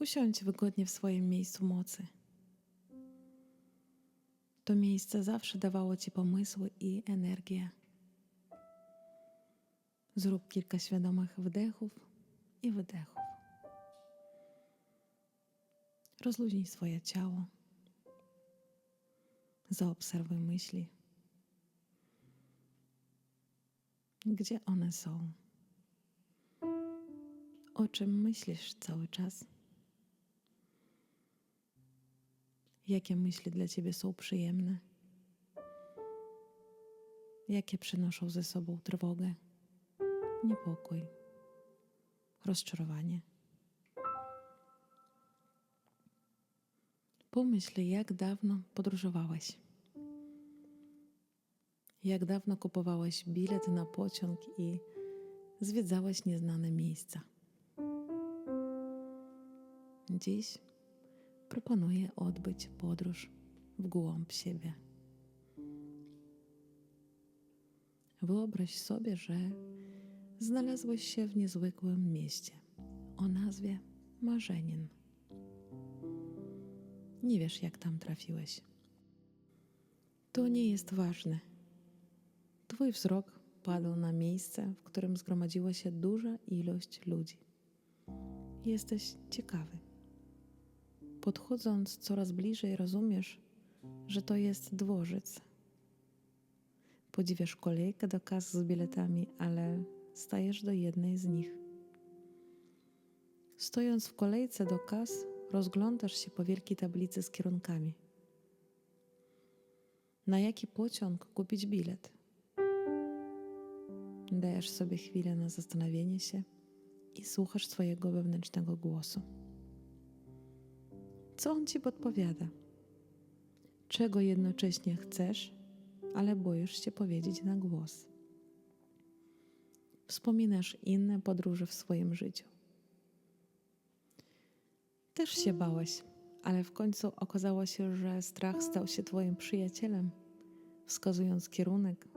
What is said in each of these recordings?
Usiądź wygodnie w swoim miejscu mocy. To miejsce zawsze dawało ci pomysły i energię. Zrób kilka świadomych wdechów i wydechów. Rozluźnij swoje ciało. Zaobserwuj myśli. Gdzie one są? O czym myślisz cały czas? Jakie myśli dla ciebie są przyjemne? Jakie przynoszą ze sobą trwogę, niepokój, rozczarowanie? Pomyśl, jak dawno podróżowałeś. Jak dawno kupowałeś bilet na pociąg i zwiedzałeś nieznane miejsca. Dziś proponuję odbyć podróż w głąb siebie. Wyobraź sobie, że znalazłeś się w niezwykłym mieście o nazwie Marzenin. Nie wiesz, jak tam trafiłeś. To nie jest ważne. Twój wzrok padł na miejsce, w którym zgromadziła się duża ilość ludzi. Jesteś ciekawy. Podchodząc coraz bliżej, rozumiesz, że to jest dworzec. Podziwiasz kolejkę do kas z biletami, ale stajesz do jednej z nich. Stojąc w kolejce do kas, rozglądasz się po wielkiej tablicy z kierunkami. Na jaki pociąg kupić bilet? Dajesz sobie chwilę na zastanowienie się i słuchasz swojego wewnętrznego głosu. Co on ci podpowiada? Czego jednocześnie chcesz, ale boisz się powiedzieć na głos? Wspominasz inne podróże w swoim życiu. Też się bałeś, ale w końcu okazało się, że strach stał się Twoim przyjacielem, wskazując kierunek.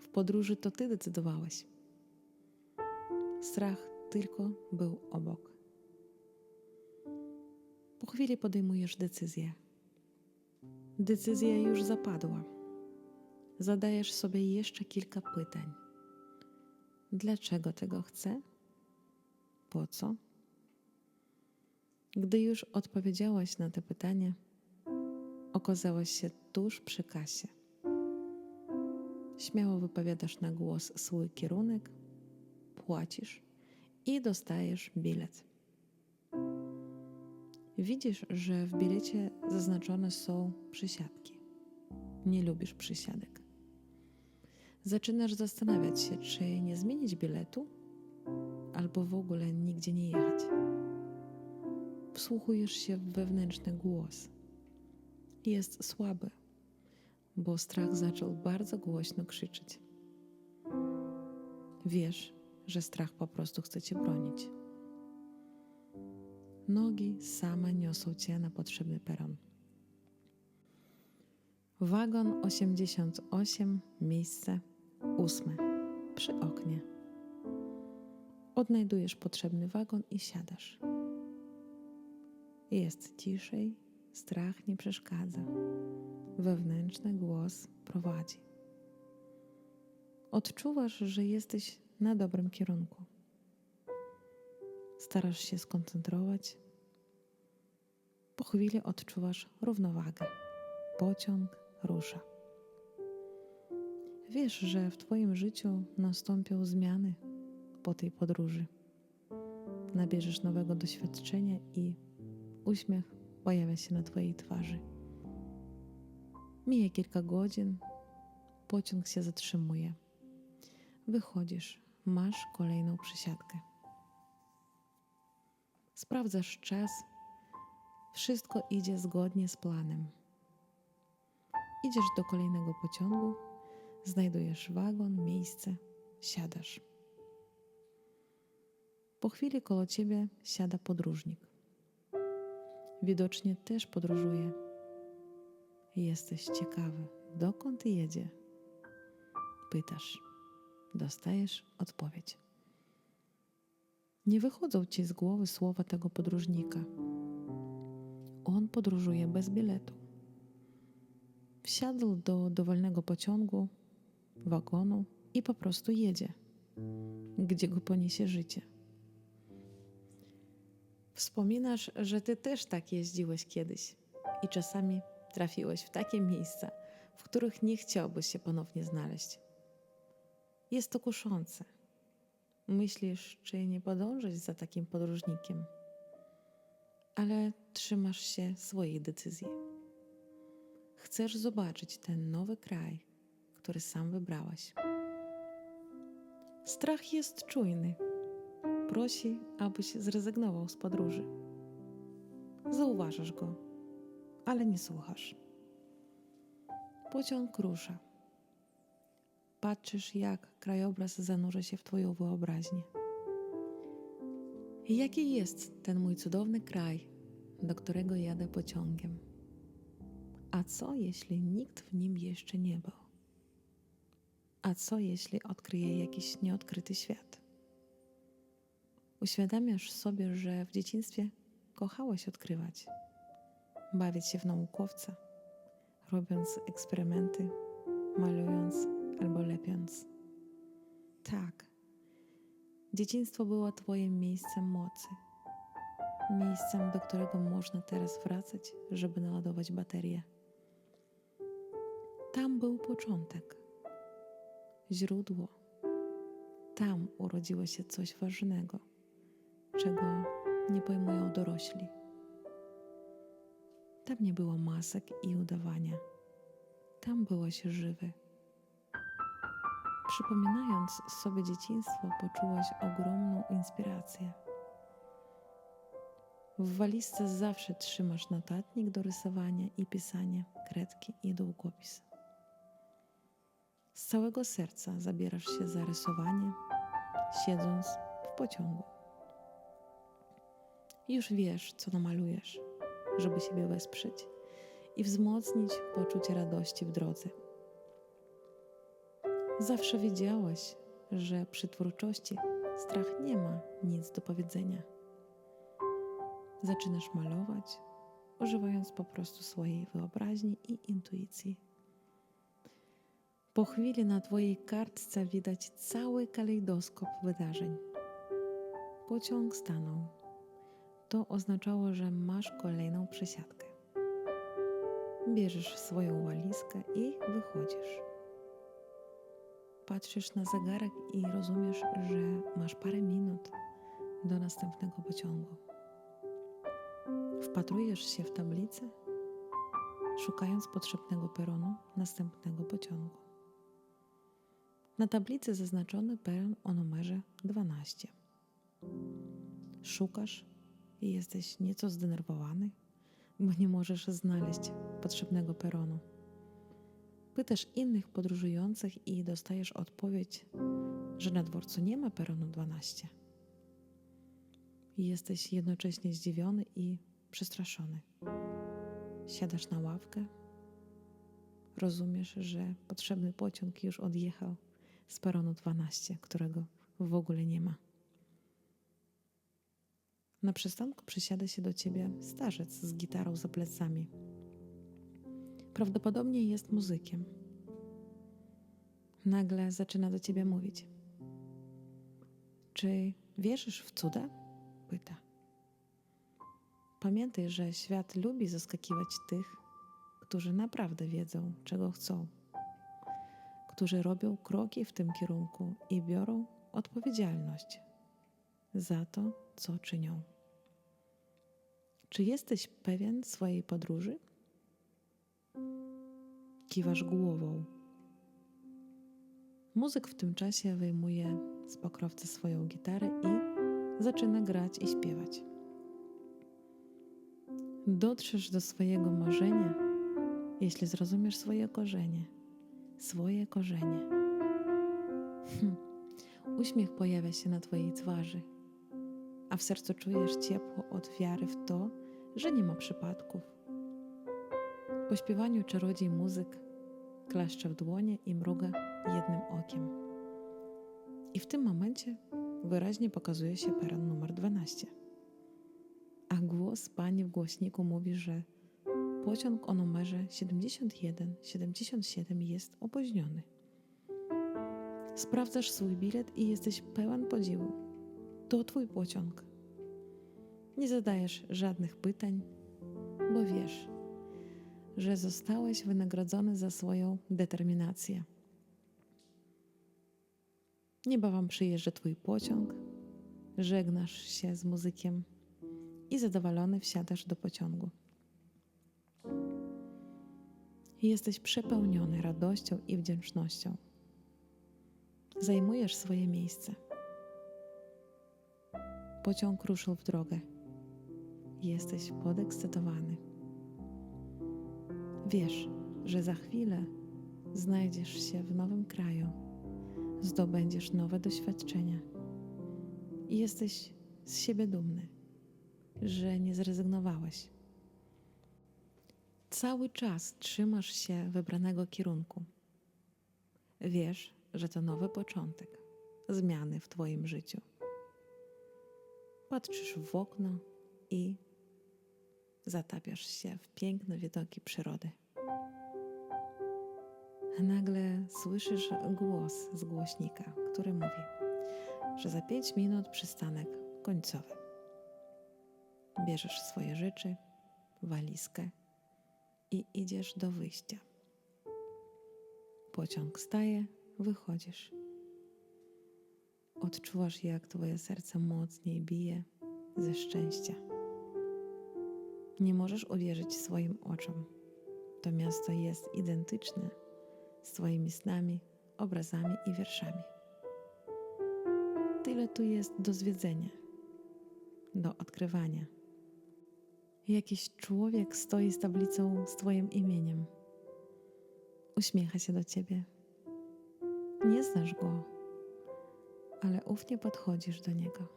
W podróży to Ty decydowałeś. Strach tylko był obok. Po chwili podejmujesz decyzję. Decyzja już zapadła. Zadajesz sobie jeszcze kilka pytań. Dlaczego tego chcę? Po co? Gdy już odpowiedziałaś na te pytania, okazałaś się tuż przy kasie. Śmiało wypowiadasz na głos swój kierunek, płacisz i dostajesz bilet. Widzisz, że w bilecie zaznaczone są przysiadki. Nie lubisz przysiadek. Zaczynasz zastanawiać się, czy nie zmienić biletu, albo w ogóle nigdzie nie jechać. Wsłuchujesz się w wewnętrzny głos. Jest słaby, bo strach zaczął bardzo głośno krzyczeć. Wiesz, że strach po prostu chce cię bronić. Nogi same niosą cię na potrzebny peron. Wagon 88, miejsce ósme, przy oknie. Odnajdujesz potrzebny wagon i siadasz. Jest ciszej, strach nie przeszkadza. Wewnętrzny głos prowadzi. Odczuwasz, że jesteś na dobrym kierunku. Starasz się skoncentrować. Po chwili odczuwasz równowagę. Pociąg rusza. Wiesz, że w Twoim życiu nastąpią zmiany po tej podróży. Nabierzesz nowego doświadczenia i uśmiech pojawia się na Twojej twarzy. Mija kilka godzin, pociąg się zatrzymuje. Wychodzisz, masz kolejną przysiadkę. Sprawdzasz czas, wszystko idzie zgodnie z planem. Idziesz do kolejnego pociągu, znajdujesz wagon, miejsce, siadasz. Po chwili koło ciebie siada podróżnik. Widocznie też podróżuje. Jesteś ciekawy, dokąd jedzie? Pytasz, dostajesz odpowiedź. Nie wychodzą ci z głowy słowa tego podróżnika on podróżuje bez biletu. Wsiadł do dowolnego pociągu, wagonu i po prostu jedzie, gdzie go poniesie życie. Wspominasz, że ty też tak jeździłeś kiedyś i czasami trafiłeś w takie miejsca, w których nie chciałbyś się ponownie znaleźć. Jest to kuszące. Myślisz, czy nie podążyć za takim podróżnikiem, ale trzymasz się swojej decyzji. Chcesz zobaczyć ten nowy kraj, który sam wybrałaś. Strach jest czujny. Prosi, abyś zrezygnował z podróży. Zauważasz go, ale nie słuchasz. Pociąg rusza. Patrzysz, jak krajobraz zanurza się w Twoją wyobraźnię. Jaki jest ten mój cudowny kraj, do którego jadę pociągiem? A co, jeśli nikt w nim jeszcze nie był? A co, jeśli odkryje jakiś nieodkryty świat? Uświadamiasz sobie, że w dzieciństwie kochałeś odkrywać, bawić się w naukowca, robiąc eksperymenty, malując albo lepiąc. Tak, dzieciństwo było Twoim miejscem mocy, miejscem, do którego można teraz wracać, żeby naładować baterię. Tam był początek, źródło. Tam urodziło się coś ważnego, czego nie pojmują dorośli. Tam nie było masek i udawania. Tam byłeś żywy. Przypominając sobie dzieciństwo, poczułaś ogromną inspirację. W walizce zawsze trzymasz notatnik do rysowania i pisania, kredki i długopis. Z całego serca zabierasz się za rysowanie, siedząc w pociągu. Już wiesz, co namalujesz, żeby siebie wesprzeć i wzmocnić poczucie radości w drodze. Zawsze wiedziałaś, że przy twórczości strach nie ma nic do powiedzenia. Zaczynasz malować, używając po prostu swojej wyobraźni i intuicji. Po chwili na Twojej kartce widać cały kalejdoskop wydarzeń. Pociąg stanął. To oznaczało, że masz kolejną przesiadkę. Bierzesz swoją walizkę i wychodzisz. Patrzysz na zegarek i rozumiesz, że masz parę minut do następnego pociągu. Wpatrujesz się w tablicę, szukając potrzebnego peronu następnego pociągu. Na tablicy zaznaczony peron o numerze 12. Szukasz i jesteś nieco zdenerwowany, bo nie możesz znaleźć potrzebnego peronu. Pytasz innych podróżujących i dostajesz odpowiedź, że na dworcu nie ma peronu 12. I jesteś jednocześnie zdziwiony i przestraszony. Siadasz na ławkę, rozumiesz, że potrzebny pociąg już odjechał z peronu 12, którego w ogóle nie ma. Na przystanku przysiada się do ciebie starzec z gitarą za plecami. Prawdopodobnie jest muzykiem. Nagle zaczyna do ciebie mówić. Czy wierzysz w cuda? Pyta. Pamiętaj, że świat lubi zaskakiwać tych, którzy naprawdę wiedzą, czego chcą, którzy robią kroki w tym kierunku i biorą odpowiedzialność za to, co czynią. Czy jesteś pewien swojej podróży? Kiwasz głową. Muzyk w tym czasie wyjmuje z pokrowca swoją gitarę i zaczyna grać i śpiewać. Dotrzesz do swojego marzenia, jeśli zrozumiesz swoje korzenie. Swoje korzenie. Hm. Uśmiech pojawia się na Twojej twarzy, a w sercu czujesz ciepło od wiary w to, że nie ma przypadków. Po śpiewaniu czarodziej muzyk klaszcze w dłonie i mruga jednym okiem. I w tym momencie wyraźnie pokazuje się peron numer 12. a głos pani w głośniku mówi, że pociąg o numerze 71-77 jest opóźniony. Sprawdzasz swój bilet i jesteś pełen podziwu. To twój pociąg. Nie zadajesz żadnych pytań, bo wiesz, że zostałeś wynagrodzony za swoją determinację. Niebawem przyjeżdża twój pociąg, żegnasz się z muzykiem i zadowolony wsiadasz do pociągu. Jesteś przepełniony radością i wdzięcznością. Zajmujesz swoje miejsce. Pociąg ruszył w drogę. Jesteś podekscytowany. Wiesz, że za chwilę znajdziesz się w nowym kraju, zdobędziesz nowe doświadczenia i jesteś z siebie dumny, że nie zrezygnowałeś. Cały czas trzymasz się wybranego kierunku. Wiesz, że to nowy początek, zmiany w Twoim życiu. Patrzysz w okno i zatapiasz się w piękne widoki przyrody. Nagle słyszysz głos z głośnika, który mówi, że za pięć minut przystanek końcowy. Bierzesz swoje rzeczy, walizkę i idziesz do wyjścia. Pociąg staje, wychodzisz. Odczuwasz, jak twoje serce mocniej bije ze szczęścia. Nie możesz uwierzyć swoim oczom. To miasto jest identyczne z Twoimi snami, obrazami i wierszami. Tyle tu jest do zwiedzenia, do odkrywania. Jakiś człowiek stoi z tablicą z Twoim imieniem. Uśmiecha się do Ciebie. Nie znasz go, ale ufnie podchodzisz do niego.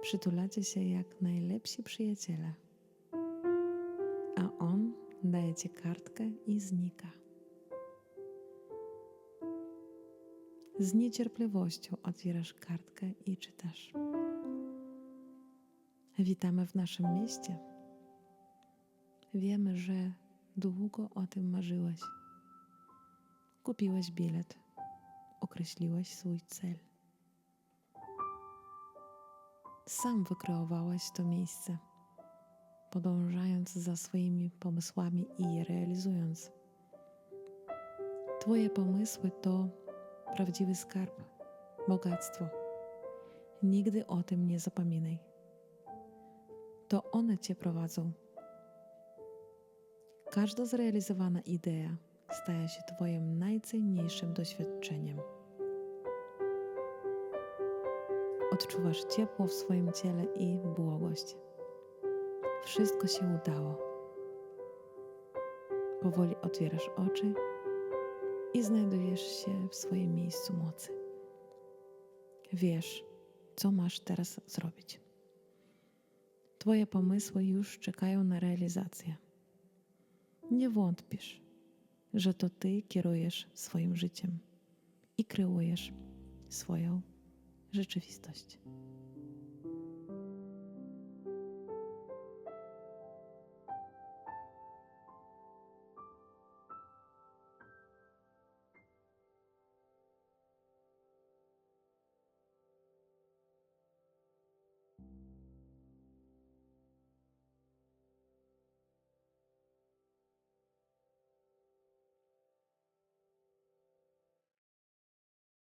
Przytulacie się jak najlepsi przyjaciele, a on daje ci kartkę i znika. Z niecierpliwością otwierasz kartkę i czytasz. Witamy w naszym mieście. Wiemy, że długo o tym marzyłeś. Kupiłeś bilet, określiłeś swój cel. Sam wykreowałeś to miejsce, podążając za swoimi pomysłami i je realizując. Twoje pomysły to prawdziwy skarb, bogactwo. Nigdy o tym nie zapominaj. To one Cię prowadzą. Każda zrealizowana idea staje się Twoim najcenniejszym doświadczeniem. Odczuwasz ciepło w swoim ciele i błogość. Wszystko się udało. Powoli otwierasz oczy i znajdujesz się w swoim miejscu mocy. Wiesz, co masz teraz zrobić. Twoje pomysły już czekają na realizację. Nie wątpisz, że to Ty kierujesz swoim życiem i kreujesz swoją rzeczywistość.